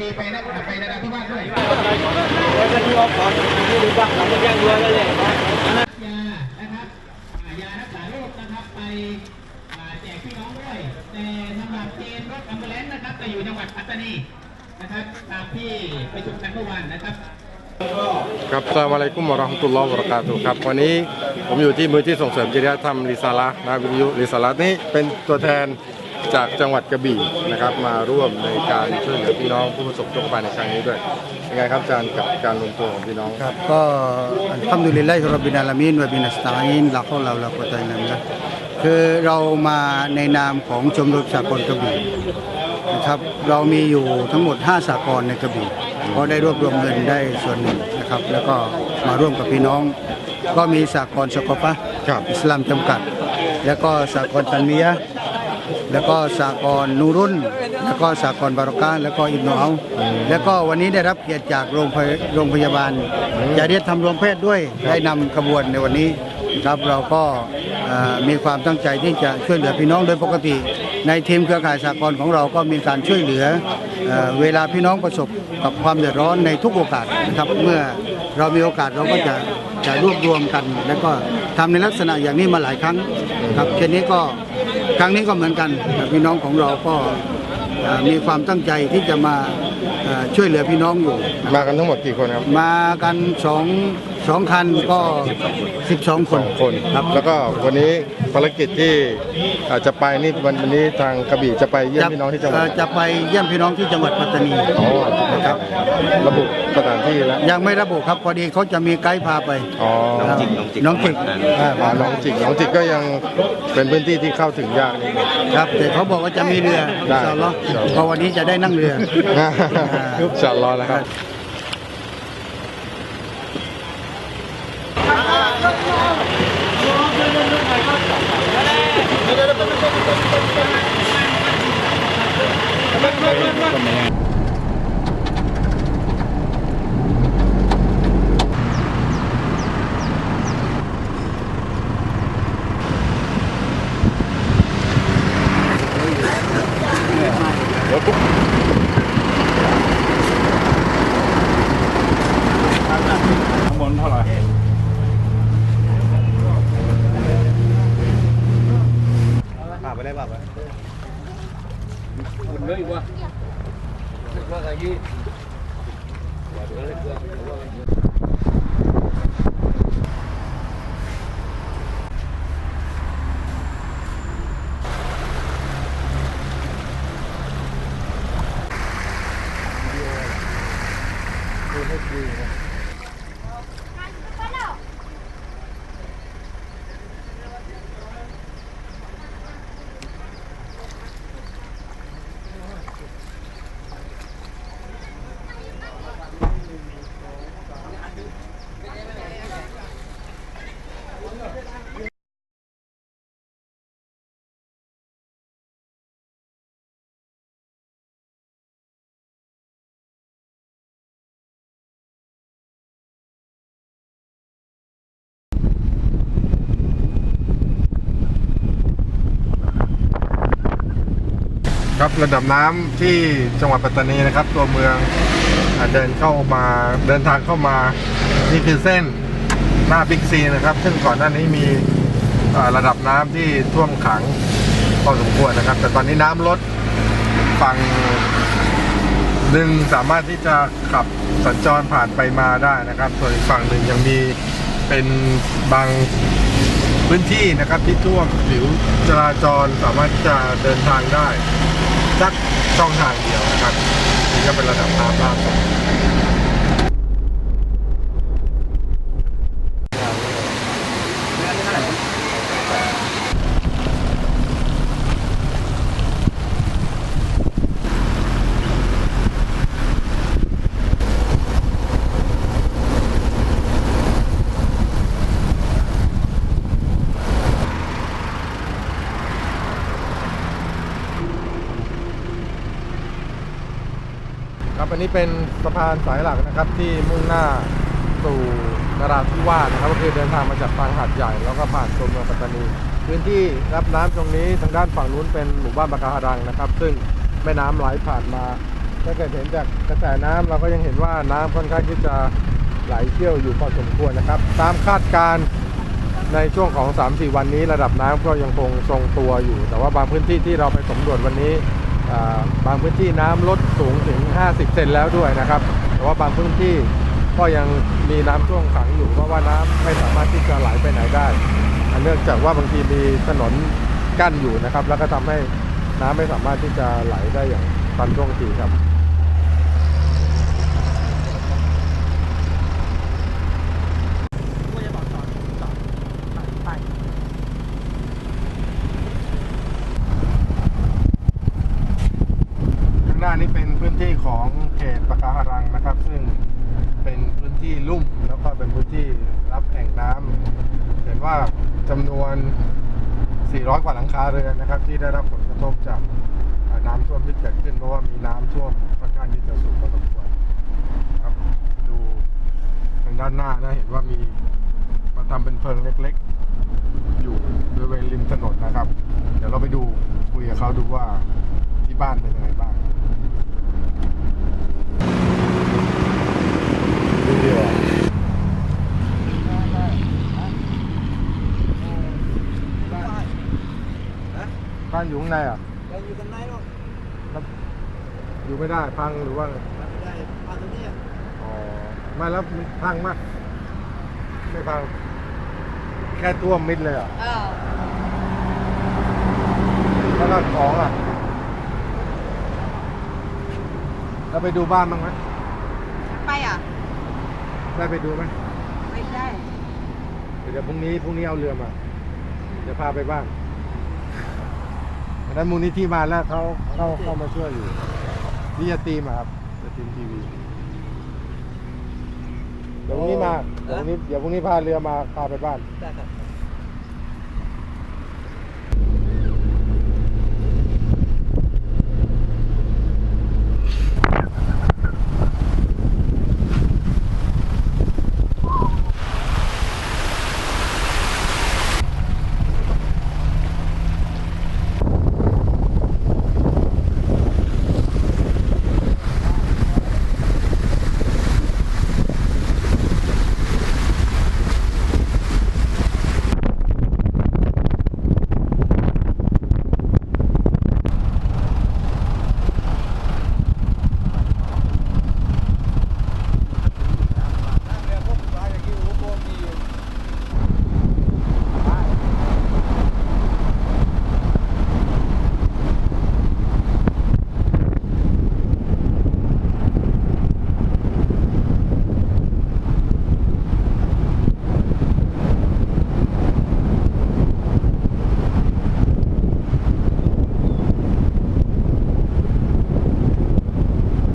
ดีๆไปนะไปนราธิวาสด้วยที่ออกก่อนที่ดูบ้างเราไม่แย่งด้วยเลยยานะครับอ่ายารักษาโรคนะครับไปอ่าแจกพี่น้องด้วยแต่สำหรับเกณฑ์รถแอมบูเลนซ์นะครับจะอยู่จังหวัดปัตตานีนะครับตามที่ประชุมกันเมื่อวานนะครับครับสลามอะลัยกุมวะเราะห์มะตุลลอฮ์วะบะเราะกาตุฮ์ครับ วันนี้ผมอยู่ที่มูลที่ส่งเสริมจริยธรรมริซาละห์นะวิทยุริซาละห์นี่เป็นตัวแทน จากจังหวัดกระบี่นะครับ มาร่วมในการช่วยเหลือพี่น้องผู้ประสบทุกข์ภัยในครั้งนี้ด้วยยังไงครับอาจารย์กับการรวมตัวของพี่น้องครับก็อัลฮัมดุลิลลาฮิร็อบบิลอาลามีนวะบินัสตาอินลาฮอลลาฮุลากุวะตะอิลลับิลลาฮ์คือเรามาในนามของชมรมสากลกระบี่นะครับเรามีอยู่ทั้งหมด 5สากลในกระบี่ก็ได้รวบรวมเงินได้ส่วนหนึ่งนะครับ แล้วก็มาร่วมกับพี่น้อง ก็มีสากลสกอปะครับอิสลามจำกัด แล้วก็สากลตันเมียะห์ แล้วก็สากลนูรุนแล้วก็สากลบารอกาแล้วก็อิบนุเอาแล้วก็วันนี้ได้รับเกียรติจากโรงพยโรงพยาบาลจาริยธรรมรวมเพศด้วยได้นำขบวนในวันนี้ครับเราก็เอ่อมีความตั้งใจที่จะช่วยเหลือพี่น้องโดยปกติ ในทีมเครือข่ายสากลของเราก็มีการช่วยเหลือเอ่อเวลาพี่น้องประสบกับความเดือดร้อนในทุกโอกาสนะครับเมื่อเรามีโอกาสเราก็จะจะรวบรวมกัน แล้วก็ทำในลักษณะอย่างนี้มาหลายครั้ง ครับเช่นนี้ก็ครั้งนี้ก็เหมือนกันพี่น้องของเราก็เอ่อมีความตั้งใจที่จะมาเอ่อช่วยเหลือพี่น้องอยู่ มากันทั้งหมดกี่คนครับ มากันสอง สองคันก็12คน คนครับแล้วก็วันนี้ภารกิจที่อาจจะไปนี่วันวันนี้ทางกระบี่จะไปเยี่ยมพี่น้องที่จังหวัดเอ่อจะไปเยี่ยมพี่น้องที่จังหวัดปัตตานีอ๋อนะครับระบุสถานที่แล้วยังไม่ระบุครับพอดีเขาจะมีไกด์พาไปอ๋อครับน้องจิกอ่ามาหนองจิกหนองจิกก็ยังเป็นพื้นที่ที่เข้าถึงยากนิดนึง ครับแต่เขาบอกว่าจะมีเรือได้อินชาอัลลอฮ์เพราะวันนี้จะได้นั่งเรือยุบจะรอแล้วครับ away from the hand. Yep. Je vais voir. Thank you. ครับระดับน้ำที่จังหวัดปัตตานีนะครับ ตัวเมืองอเดินเข้ามาเดินทางเข้ามานี่คือเส้นหน้าบิ๊กซีนะครับ ซึ่งก่อนหน้านี้มีระดับน้ำที่ท่วมขังพอสมควรนะครับ แต่ตอนนี้น้ำลดฝั่งหนึ่งสามารถที่จะขับสัญจรผ่านไปมาได้นะครับ ส่วนอีกฝั่งหนึ่งยังมีเป็นบางพื้นที่นะครับที่ท่วมผิวจราจรสามารถจะเดินทางได้ ช่องทางเดียวนะครับนี่ก็เป็นระดับน้ำล่าสุด ครับ อันนี้เป็นสะพานสายหลักนะครับที่มุ่งหน้าสู่นราธิวาสนะครับก็คือเดินทางมาจากทางหาดใหญ่ แล้วก็ผ่านตัวเมืองปัตตานี พื้นที่รับน้ำตรงนี้ทางด้านฝั่งนู้นเป็นหมู่บ้านปากาฮารังนะครับ ซึ่งแม่น้ำไหลผ่านมาถ้าเกิดเห็นจากกระแสน้ำเราก็ยังเห็นว่าน้ำค่อนข้างที่จะไหลเชี่ยวอยู่พอสมควรนะครับ ตามคาดการณ์ในช่วงของ 3-4 วันนี้ระดับน้ำก็ยังคงทรงตัวอยู่ แต่ว่าบางพื้นที่ที่เราไปสำรวจวันนี้ บางพื้นที่น้ำลดสูงถึง 50 เซนแล้วด้วยนะครับ แต่ว่าบางพื้นที่ก็ยังมีน้ำท่วมขังอยู่เพราะว่าน้ำไม่สามารถที่จะไหลไปไหนได้อ่าเนื่องจากว่าบางทีมีถนนกั้นอยู่นะครับ แล้วก็ทำให้น้ำไม่สามารถที่จะไหลได้อย่างทันท่วงทีครับ ข้างหน้านี้เป็นพื้นที่ของเขตปะการังนะครับ ซึ่งเป็นพื้นที่ลุ่มแล้วก็เป็นพื้นที่รับแอ่งน้ำเห็นว่าจำนวน 400 กว่าหลังคาเรือนนะครับ ที่ได้รับผลกระทบจากน้ำท่วมที่เกิดขึ้นเพราะว่ามีน้ำท่วมค่อนข้างที่จะสูงพอสมควรครับ ดูทางด้านหน้านะเห็นว่ามีมาทำเป็นเพลิงเล็ก ๆ อยู่บริเวณริมถนนนะครับ เดี๋ยวเราไปดูคุยกับเขาดูว่าที่บ้านเป็นยังไงบ้างดูดีว่ะ บ้านอยู่ข้างในอะเราอยู่กันไหนหรอกแล้วอยู่ไม่ได้พังหรือว่าไงไม่ได้มาตรงนี้อ๋อไม่แล้วมันพังมากไม่พัง แค่ท่วมมิดเลยเหรอะเออแล้วก็ของอะแล้วไปดูบ้านบ้างไหมไปอะ ได้ไปดูไหมไม่ได้ เดี๋ยวพรุ่งนี้พรุ่งนี้เอาเรือมาเดี๋ยวพาไปบ้านอัน นั้นมูลนิธิมาแล้วเขาเข้าเข้ามาช่วยอยู่นี่จะตีมอะครับจะตีมทีวีเดี๋ยวพรุ่งนี้มาเดี๋ยวพรุ่งนี้เดี๋ยวพรุ่งนี้พาเรือมาพาไปบ้าน ได้ครับ